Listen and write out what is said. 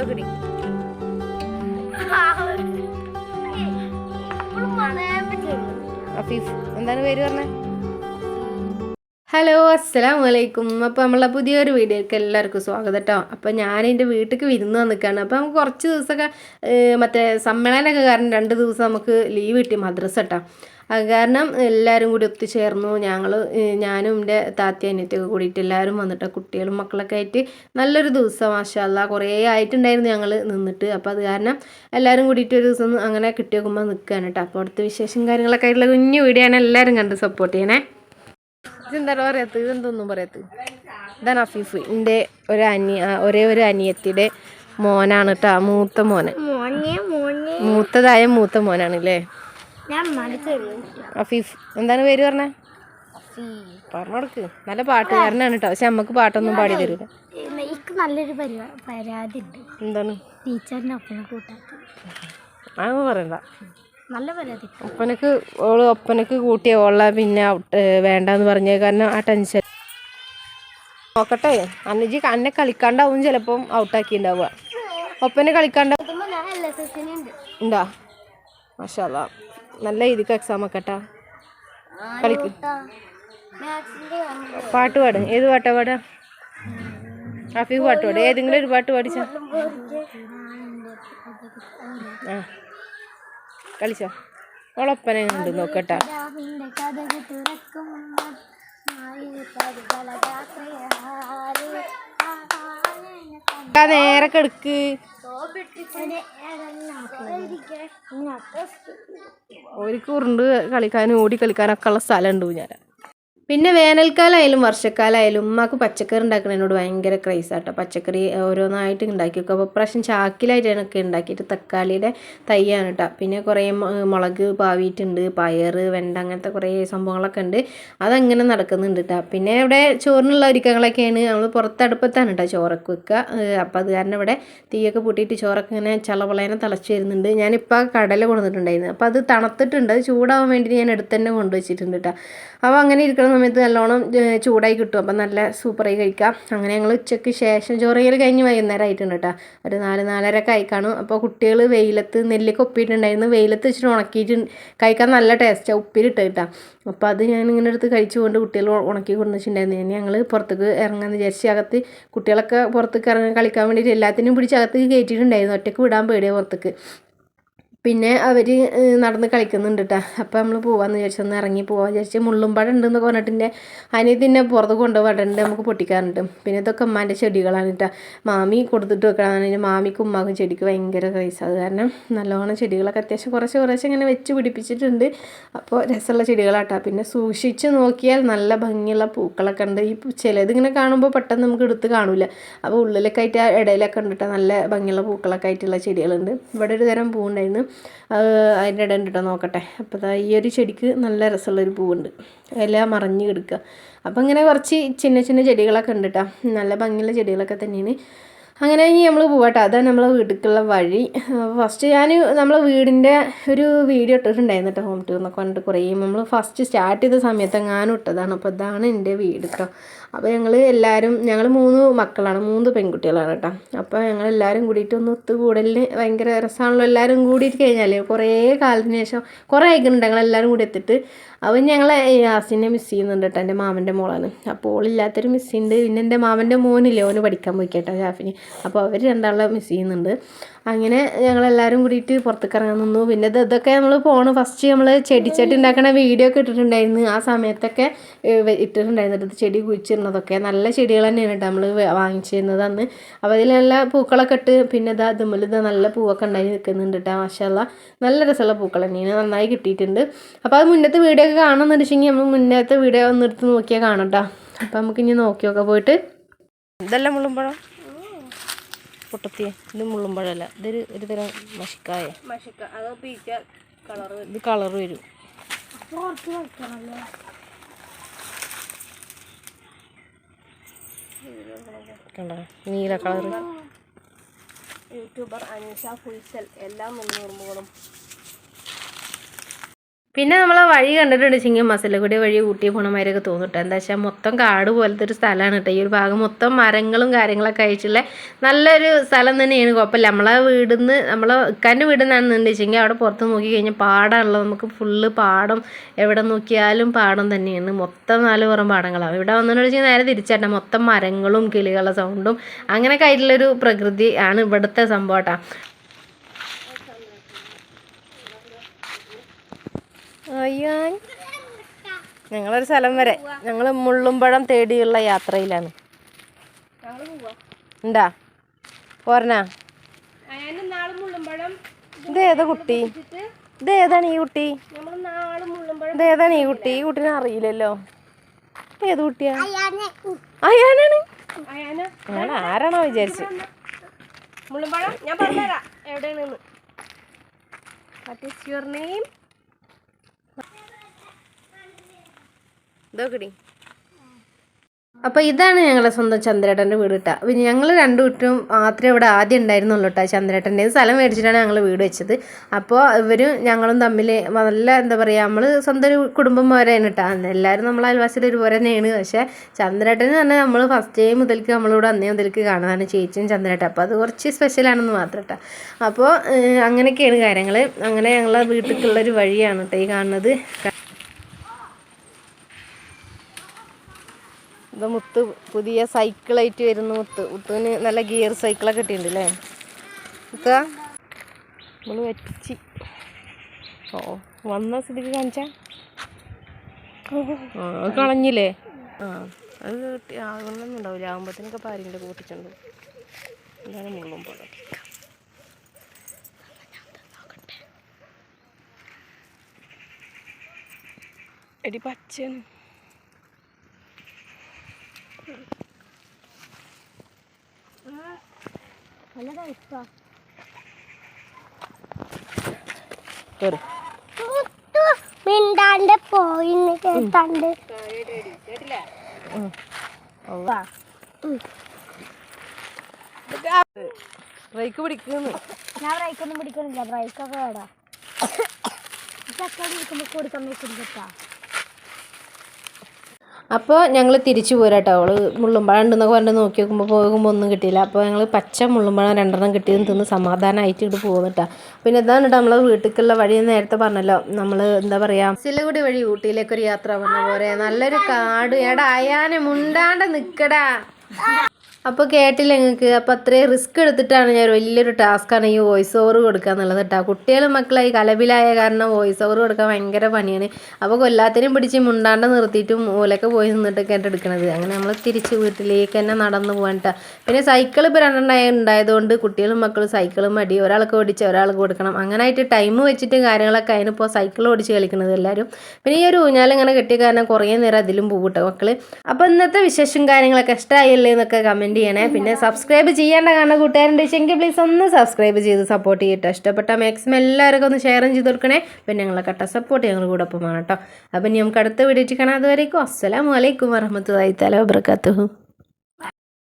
നോക്കടി അഫീഫ് എന്താണ് പേര് പറഞ്ഞത് ഹലോ അസ്സലാം വലൈക്കും അപ്പോൾ നമ്മളെ പുതിയൊരു വീഡിയോക്ക് എല്ലാവർക്കും സ്വാഗതം കേട്ടോ അപ്പോൾ ഞാൻ എന്റെ വീട്ടിലേക്ക് വിരുന്ന് വന്നിക്കാണ്. അപ്പോൾ നമുക്ക് കുറച്ച് ദിവസമൊക്കെ ഏഹ്, മറ്റേ സമ്മേളനമൊക്കെ കാരണം രണ്ട് ദിവസം നമുക്ക് ലീവ് കിട്ടി മദ്രസ കേട്ടോ അത് കാരണം എല്ലാവരും കൂടി ഒത്തുചേർന്നു ഞങ്ങൾ ഞാനും എന്റെ താത്തി അനിയത്തിയൊക്കെ കൂടിയിട്ട് എല്ലാവരും വന്നിട്ട് കുട്ടികളും മക്കളൊക്കെ ആയിട്ട് നല്ലൊരു ദിവസം മാഷാല്ല. കുറേ ആയിട്ടുണ്ടായിരുന്നു ഞങ്ങൾ നിന്നിട്ട്. അപ്പോൾ അത് കാരണം എല്ലാവരും കൂടിയിട്ട് ഒരു ദിവസം അങ്ങനെ കിട്ടി നോക്കുമ്പോൾ നിൽക്കുകയാണ് കേട്ടോ. അപ്പോൾ അടുത്ത വിശേഷം കാര്യങ്ങളൊക്കെ ആയിട്ടുള്ള കുഞ്ഞു വീഡിയോ ആണ് എല്ലാവരും കണ്ട് സപ്പോർട്ട് ചെയ്യണേ. ഇതെന്താണ് പറയാത്തത് ഇതെന്തൊന്നും പറയാത്തത് ഇതാണ് അഫീഫ്. എന്റെ ഒരു അനിയ ഒരേ ഒരു അനിയത്തിയുടെ മോനാണ് കേട്ടോ. മൂത്ത മോന്. മൂത്തതായ മൂത്ത മോനാണ് അല്ലേ അഫീഫ് എന്താണ് പേര് പറഞ്ഞേ? പറഞ്ഞോടക്ക്. നല്ല പാട്ടുകാരനാണ് കേട്ടോ പക്ഷെ നമുക്ക് പാട്ടൊന്നും പാടി തരൂല എനിക്ക് നല്ലൊരു പരാതി ഉണ്ട് എന്താണ്? ഒപ്പന കൂട്ടാത്ത പറയണ്ട. നല്ല പരാതി. ഒപ്പനക്ക് ഓൾ ഒപ്പനക്ക് കൂട്ടിയ ഓള പിന്നെ ഔട്ട് വേണ്ടെന്ന് പറഞ്ഞ കാരണം ആ ടെൻഷൻ. നോക്കട്ടെ. അന്നജി അന്നെ കളിക്കാണ്ടാവും ചിലപ്പം ഔട്ടാക്കി ഉണ്ടാവുക കളിക്കാണ്ടാവും ഉണ്ട് മാഷാല്ല നല്ല രീതിക്ക് എക്സാം ഒക്കെ കേട്ടാ കളിക്ക് പാട്ട് പാടും ഏത് പാട്ടാ പാടാ അഫീഫ് പാട്ട് പാടും ഏതെങ്കിലും ഒരു പാട്ട് പാടിച്ചോ ആ കളിച്ചോ ഓളൊപ്പനെ ഉണ്ട് നോക്കട്ടാ നേരെ കിടക്ക് ഓർക്ക് ഉരുണ്ട് കളിക്കാനും ഓടി കളിക്കാനൊക്കെ ഉള്ള സ്ഥലം ഉണ്ട് ഞാൻ പിന്നെ വേനൽക്കാലമായാലും വർഷക്കാലമായാലും ഉമ്മാക്ക് പച്ചക്കറി ഉണ്ടാക്കുന്നതിനോട് ഭയങ്കര ക്രൈസ് ആട്ടോ. പച്ചക്കറി ഓരോന്നായിട്ട് ഉണ്ടാക്കി വെക്കും അപ്പോൾ പ്രാവശ്യം ചാക്കിലായിട്ടാണ് ഒക്കെ ഉണ്ടാക്കിയിട്ട് തക്കാളിയുടെ തൈയാണ് കേട്ടോ പിന്നെ കുറേ മുളക് പാവിയിട്ടുണ്ട് പയർ വെണ്ട അങ്ങനത്തെ കുറേ സംഭവങ്ങളൊക്കെ ഉണ്ട് അതങ്ങനെ നടക്കുന്നുണ്ട് കേട്ടോ പിന്നെ ഇവിടെ ചോറിനുള്ള ഒരുക്കങ്ങളൊക്കെയാണ്. നമ്മൾ പുറത്തടുപ്പത്താണ് കേട്ടോ ചോറൊക്കെ വെക്കുക അപ്പോൾ അത് കാരണം ഇവിടെ തീയൊക്കെ പൂട്ടിയിട്ട് ചോറൊക്കെ ഇങ്ങനെ ചളവളേനെ തിളച്ച് വരുന്നുണ്ട്. ഞാനിപ്പോൾ കടല കൊണ്ടുവന്നിട്ടുണ്ടായിരുന്നു. അപ്പോൾ അത് തണുത്തിട്ടുണ്ട്. ചൂടാവാൻ വേണ്ടി ഞാൻ എടുത്ത് തന്നെ കൊണ്ടുവച്ചിട്ടുണ്ട് കേട്ടോ അപ്പോൾ അങ്ങനെ ഇരിക്കുന്ന സമയത്ത് നല്ലോണം ചൂടായി കിട്ടും. അപ്പം നല്ല സൂപ്പറായി കഴിക്കാം അങ്ങനെ ഞങ്ങൾ ഉച്ചയ്ക്ക് ശേഷം ചോറയിൽ കഴിഞ്ഞ് വൈകുന്നേരം ആയിട്ടുണ്ട് കേട്ടോ ഒരു നാല് നാലര ഒക്കെ അപ്പോൾ കുട്ടികൾ വെയിലത്ത് നെല്ലിക്ക ഒപ്പിയിട്ടുണ്ടായിരുന്നു വെയിലത്ത് വെച്ചിട്ട് ഉണക്കിയിട്ട് കഴിക്കാൻ നല്ല ടേസ്റ്റാണ് ഉപ്പിലിട്ട് കേട്ടോ അപ്പോൾ അത് ഞാൻ ഇങ്ങനെ എടുത്ത് കഴിച്ചുകൊണ്ട് കുട്ടികൾ ഉണക്കി കൊണ്ടുവച്ചിട്ടുണ്ടായിരുന്നു. ഇനി ഞങ്ങൾ പുറത്തേക്ക് ഇറങ്ങാന്ന് വിചാരിച്ച് അകത്ത് കുട്ടികളൊക്കെ പുറത്തേക്ക് ഇറങ്ങാൻ കളിക്കാൻ വേണ്ടിയിട്ട് എല്ലാത്തിനും പിടിച്ച് അകത്തേക്ക് കയറ്റിയിട്ടുണ്ടായിരുന്നു. ഒറ്റയ്ക്ക് വിടാൻ പേടിയാണ് പുറത്തേക്ക്. പിന്നെ അവർ നടന്ന് കളിക്കുന്നുണ്ട് കേട്ടോ അപ്പോൾ നമ്മൾ പോവാന്ന് വിചാരിച്ചു ഒന്ന് ഇറങ്ങി പോവാന്ന് വിചാരിച്ച് മുള്ളുംപാട ഉണ്ടെന്ന് പറഞ്ഞിട്ടിന്റെ അതിനെ തന്നെ പുറത്ത് കൊണ്ടുപോകണ്ട് നമുക്ക് പൊട്ടിക്കാറുണ്ട്. പിന്നെ ഇതൊക്കെ ഉമ്മാന്റെ ചെടികളാണ് കേട്ടോ മാമി കൊടുത്തിട്ട് വെക്കണം മാമിക്കും ഉമ്മാക്കും ചെടിക്ക് ഭയങ്കര ക്രൈസ് അത് കാരണം നല്ലോണം ചെടികളൊക്കെ അത്യാവശ്യം കുറച്ച് കുറച്ച് ഇങ്ങനെ വെച്ച് പിടിപ്പിച്ചിട്ടുണ്ട്. അപ്പോൾ രസമുള്ള ചെടികളാട്ടോ. പിന്നെ സൂക്ഷിച്ച് നോക്കിയാൽ നല്ല ഭംഗിയുള്ള പൂക്കളൊക്കെ ഉണ്ട്. ഈ ചിലതിങ്ങനെ കാണുമ്പോൾ പെട്ടെന്ന് നമുക്ക് എടുത്ത് കാണില്ല അപ്പോൾ ഉള്ളിലൊക്കെ ആയിട്ട് ഇടയിലൊക്കെ ഉണ്ട് കേട്ടോ നല്ല ഭംഗിയുള്ള പൂക്കളൊക്കെ ആയിട്ടുള്ള ചെടികളുണ്ട്. ഇവിടെ ഒരു തരം പൂവുണ്ടായിരുന്നു. അത് അതിന്റെ ഇടയിൽ കേട്ടോ നോക്കട്ടെ. അപ്പോൾ ഈ ഒരു ചെടിക്ക് നല്ല രസമുള്ളൊരു പൂവുണ്ട്. ഇല മറിഞ്ഞ് കിടക്കുക. അപ്പോൾ ഇങ്ങനെ കുറച്ച് ചിന്ന ചിന്ന ചെടികളൊക്കെ ഉണ്ട് കേട്ടോ നല്ല ഭംഗിയുള്ള ചെടികളൊക്കെ തന്നെയാണ്. അങ്ങനെ ഇനി നമ്മൾ പോവാട്ടോ അതാണ് നമ്മളെ വീട്ടിലേക്കുള്ള വഴി. ഫസ്റ്റ് ഞാൻ നമ്മളെ വീടിന്റെ ഒരു വീഡിയോ ഇട്ടിട്ടുണ്ടായിരുന്നു കേട്ടോ ഹോം ടൂർ എന്നൊക്കെ പറഞ്ഞിട്ട് കുറേ. നമ്മൾ ഫസ്റ്റ് സ്റ്റാർട്ട് ചെയ്ത സമയത്ത് എങ്ങാനും ഇട്ടതാണ്. അപ്പോൾ ഇതാണ് എന്റെ വീട് കേട്ടോ അപ്പോൾ ഞങ്ങൾ എല്ലാവരും ഞങ്ങൾ മൂന്ന് മക്കളാണ് മൂന്ന് പെൺകുട്ടികളാണ് കേട്ടോ. അപ്പോൾ ഞങ്ങൾ എല്ലാവരും കൂടിയിട്ട് ഒന്ന് ഒത്തുകൂടലിന് ഭയങ്കര രസമാണല്ലോ എല്ലാവരും കൂടിയിട്ട് കഴിഞ്ഞാൽ കുറേ കാലത്തിന് ശേഷം കുറേ ആയിക്കുന്നുണ്ട് ഞങ്ങൾ എല്ലാവരും കൂടി എത്തിയിട്ട്. അവൻ ഞങ്ങളെ യാസിനെ മിസ് ചെയ്യുന്നുണ്ട് കേട്ടോ എന്റെ മാമന്റെ മോളാണ്. അപ്പോൾ ഓളില്ലാത്തൊരു ഉണ്ട് പിന്നെ എന്റെ മാമന്റെ മോനില്ലേ ഓന് പഠിക്കാൻ പോയി കേട്ടോ ജാഫിന് അപ്പോൾ അവർ രണ്ടാളെ മിസ് ചെയ്യുന്നുണ്ട്. അങ്ങനെ ഞങ്ങളെല്ലാവരും കൂടിയിട്ട് പുറത്തേക്ക് ഇറങ്ങാൻ നിന്നു. പിന്നെ ഇത് ഇതൊക്കെ നമ്മൾ പോണ് ഫസ്റ്റ് നമ്മൾ ചെടിച്ചട്ടി ഉണ്ടാക്കണ വീഡിയോ ഒക്കെ ഇട്ടിട്ടുണ്ടായിരുന്നു. ആ സമയത്തൊക്കെ ഇട്ടിട്ടുണ്ടായിരുന്നു. ചെടി ചെടി കുഴിച്ചിരുന്നതൊക്കെ നല്ല ചെടികൾ തന്നെയാണ് കേട്ടോ നമ്മൾ വാങ്ങിച്ചിരുന്നത് അന്ന്. അപ്പോൾ അതിൽ നല്ല പൂക്കളൊക്കെ ഇട്ട് പിന്നെ ഇതാ അതുമ്മൽ ഇത് നല്ല പൂവൊക്കെ ഉണ്ടായി നിൽക്കുന്നുണ്ട് കേട്ടോ മാഷല്ല നല്ല രസമുള്ള പൂക്കൾ തന്നെയാണ്. നന്നായി കിട്ടിയിട്ടുണ്ട്. അപ്പോൾ അത് മുന്നത്തെ വീഡിയോ ഒക്കെ കാണുമെന്ന് വെച്ചെങ്കിൽ നമ്മൾ മുന്നത്തെ വീഡിയോ ഒന്ന് എടുത്ത് നോക്കിയാൽ കാണാം കേട്ടോ അപ്പോൾ നമുക്ക് ഇനി നോക്കിയൊക്കെ പോയിട്ട്. ഇതെല്ലാം മുള്ളുമ്പഴം പൊട്ടത്തിയ. ഇത് മുള്ളുമ്പഴല്ല ഇതൊരു ഒരു തരം മഷിക്കായ. മഷിക്ക അത് പീച്ച കളർ ഇത് കളർ വരും കുറച്ച് കളിക്കണല്ലോ നീല കളർ യൂട്യൂബർ അനീഷ ഫുൾസൽ എല്ലാ മുന്നൂറുമ്പോഴും പിന്നെ നമ്മൾ വഴി കണ്ടിട്ടുണ്ട് വെച്ചെങ്കിൽ മസലക്കുടി വഴി ഊട്ടി പോണമാരൊക്കെ തോന്നിട്ടോ. എന്താ വെച്ചാൽ മൊത്തം കാട് പോലത്തെ ഒരു സ്ഥലമാണ് കേട്ടോ ഈ ഒരു ഭാഗം മൊത്തം മരങ്ങളും കാര്യങ്ങളൊക്കെ ആയിട്ടുള്ള നല്ലൊരു സ്ഥലം തന്നെയാണ്. കുഴപ്പമില്ല. നമ്മളെ വീടിന്ന് നമ്മളെ ഇക്കാന്റെ വീട് നിന്നാണെന്ന് വെച്ചെങ്കിൽ അവിടെ പുറത്ത് നോക്കി കഴിഞ്ഞാൽ പാടാണല്ലോ. നമുക്ക് ഫുള്ള് പാടം എവിടെ നോക്കിയാലും പാടം തന്നെയാണ്. മൊത്തം നാല് പുറം പാടങ്ങളാണ്. ഇവിടെ വെച്ചാൽ നേരെ തിരിച്ചാട്ടെ മൊത്തം മരങ്ങളും കിളികളുടെ സൗണ്ടും അങ്ങനെയൊക്കെ ആയിട്ടുള്ളൊരു പ്രകൃതി ആണ് ഇവിടുത്തെ സംഭവം കേട്ടോ അയ്യോ. ഞങ്ങളൊരു സ്ഥലം വരെ. ഞങ്ങൾ മുള്ളുമ്പഴം തേടിയുള്ള യാത്രയിലാണ്. ഉണ്ടാ പോരണാ? ഇതേതാ കുട്ടി? ഇതേതാണ് ഏതാണ് ഈ കുട്ടി? ഇതേതാണ് ഈ കുട്ടി? ഈ കുട്ടീനെ അറിയില്ലല്ലോ. ഏത് കുട്ടിയാ? അയാനാണ്? അയാന? ഞാൻ ആരാണോ വിചാരിച്ചു. മുള്ളുമ്പഴം ഞാൻ പറഞ്ഞുതരാം. എവിടെയാണെന്ന്. ഇതൊക്കെടി അപ്പോൾ ഇതാണ് ഞങ്ങളെ സ്വന്തം ചന്ദ്രേട്ടന്റെ വീട് കേട്ടോ പിന്നെ ഞങ്ങൾ രണ്ടു വീട്ടും മാത്രമേ ഇവിടെ ആദ്യം ഉണ്ടായിരുന്നുള്ളൂ കേട്ടോ ചന്ദ്രേട്ടന്റെ. സ്ഥലം മേടിച്ചിട്ടാണ് ഞങ്ങൾ വീട് വെച്ചത്. അപ്പോൾ ഇവരും ഞങ്ങളും തമ്മിൽ നല്ല എന്താ പറയുക നമ്മൾ സ്വന്തം ഒരു കുടുംബം പോലെയാണ് കേട്ടോ എല്ലാവരും നമ്മൾ അയൽവാസിയിൽ ഒരുപോലെ തന്നെയാണ്. പക്ഷേ ചന്ദ്രേട്ടന് തന്നെ നമ്മൾ ഫസ്റ്റ് ടൈം മുതൽക്ക് നമ്മളിവിടെ അന്നേ മുതൽക്ക് കാണുന്നതാണ് ചേച്ചിയും ചന്ദ്രേട്ടൻ. അപ്പോൾ അത് കുറച്ച് സ്പെഷ്യലാണെന്ന് മാത്രം കേട്ടോ അപ്പോൾ അങ്ങനെയൊക്കെയാണ് കാര്യങ്ങൾ അങ്ങനെ ഞങ്ങളെ വീട്ടിലേക്കുള്ളൊരു വഴിയാണ് കേട്ടോ ഈ കാണുന്നത്. ഇത് മുത്ത് പുതിയ സൈക്കിളായിട്ട് വരുന്ന. മുത്ത് മുത്തുവിന് നല്ല ഗിയർ സൈക്കിളൊക്കെ കിട്ടിയിട്ടുണ്ട് അല്ലേ മുത്ത നമ്മൾ വെച്ച്. ഓ വന്ന സ്ഥിതിക്ക് കാണിച്ചാ? കളഞ്ഞില്ലേ? ആ അത് കിട്ടി. ആകുന്നൊന്നും ഉണ്ടാവില്ല. ആകുമ്പോഴത്തേനൊക്കെ പാരിന്റെ കൂട്ടിച്ചുണ്ട് ഇതാണ് മുള്ളുമ്പോൾ എടി പച്ചയാണ്. മിണ്ടാണ്ട് പോയി കേട്ടാണ്ട്. ബ്രേക്ക് പിടിക്കുന്നു. ഞാൻ ബ്രൈക്കൊന്നും പിടിക്കണില്ല. ബ്രൈക്കൊക്കെ വേടാ ചക്കടി കൊടുക്കാൻ വെച്ചിട്ടാ അപ്പോൾ ഞങ്ങൾ തിരിച്ചു പോരാട്ടോ. അവൾ മുള്ളുമ്പഴം ഉണ്ടെന്നൊക്കെ പറഞ്ഞ് നോക്കി നോക്കുമ്പോൾ പോകുമ്പോൾ ഒന്നും കിട്ടിയില്ല. അപ്പോൾ ഞങ്ങൾ പച്ച മുള്ളുമ്പഴം രണ്ടെണ്ണം കിട്ടിയെന്ന് തിന്ന് സമാധാനമായിട്ട് ഇങ്ങോട്ട് പോകുന്നിട്ടാ പിന്നെ ഇതാണ് കേട്ടോ നമ്മളെ വീട്ടിലേക്കുള്ള വഴി നേരത്തെ പറഞ്ഞല്ലോ. നമ്മൾ എന്താ പറയുക സിലകുടി വഴി ഊട്ടിയിലേക്കൊരു യാത്ര പറഞ്ഞ പോരെ നല്ലൊരു കാട്. എടാ അയാനെ മുണ്ടാണ്ട് നിൽക്കടാ അപ്പോൾ കേട്ടില്ല നിങ്ങൾക്ക് അപ്പോൾ അത്രയും റിസ്ക് എടുത്തിട്ടാണ് ഞാൻ വലിയൊരു ടാസ്ക്കാണ് ഈ വോയിസ് ഓവർ കൊടുക്കുക എന്നുള്ളത് കേട്ടോ കുട്ടികളും മക്കളായി കലവിലായ കാരണം വോയിസ് ഓവർ കൊടുക്കാൻ ഭയങ്കര പണിയാണ്. അപ്പോൾ കൊല്ലാത്തിനും പിടിച്ച് മുണ്ടാണ്ട് നിർത്തിയിട്ടും മൂലൊക്കെ പോയി നിന്നിട്ടൊക്കെ ആയിട്ട് എടുക്കണത്. അങ്ങനെ നമ്മൾ തിരിച്ച് വീട്ടിലേക്ക് തന്നെ നടന്നു പോകാൻ. പിന്നെ സൈക്കിൾ ഇപ്പോൾ രണ്ടെണ്ണമായി ഉണ്ടായതുകൊണ്ട് കുട്ടികളും മക്കളും സൈക്കിളും മടി. ഒരാൾക്ക് ഓടിച്ച് ഒരാൾക്ക് കൊടുക്കണം. അങ്ങനെ ആയിട്ട് ടൈം വെച്ചിട്ട് കാര്യങ്ങളൊക്കെ അതിനിപ്പോൾ സൈക്കിൾ ഓടിച്ച് കളിക്കുന്നത് എല്ലാവരും പിന്നെ ഈ ഒരു ഊഞ്ഞാൽ ഇങ്ങനെ കെട്ടിയ കാരണം കുറേ നേരം അതിലും പോകും കേട്ടോ മക്കൾ അപ്പോൾ ഇന്നത്തെ വിശേഷം കാര്യങ്ങളൊക്കെ ഇഷ്ടമായില്ലേ എന്നൊക്കെ കമന്റ് ചെയ്യണേ. പിന്നെ സബ്സ്ക്രൈബ് ചെയ്യേണ്ട കാരണം കൂട്ടുകാരുണ്ട് വെച്ചെങ്കിൽ പ്ലീസ് ഒന്ന് സബ്സ്ക്രൈബ് ചെയ്ത് സപ്പോർട്ട് ചെയ്തിട്ട് ഇഷ്ടപ്പെട്ട മാക്സിമം എല്ലാവർക്കും ഒന്ന് ഷെയറും ചെയ്ത് കൊടുക്കണേ. പിന്നെ ഞങ്ങളെ കട്ട സപ്പോർട്ട് ഞങ്ങൾ കൂടെ ഒപ്പമാണ് കേട്ടോ. അപ്പം ഇനി നമുക്ക് അടുത്ത വീഡിയോ കാണാം. അതുവരേക്കും അസ്സലാമു അലൈക്കും വറഹമത്തുള്ളാഹി തആല വബറകാതുഹു.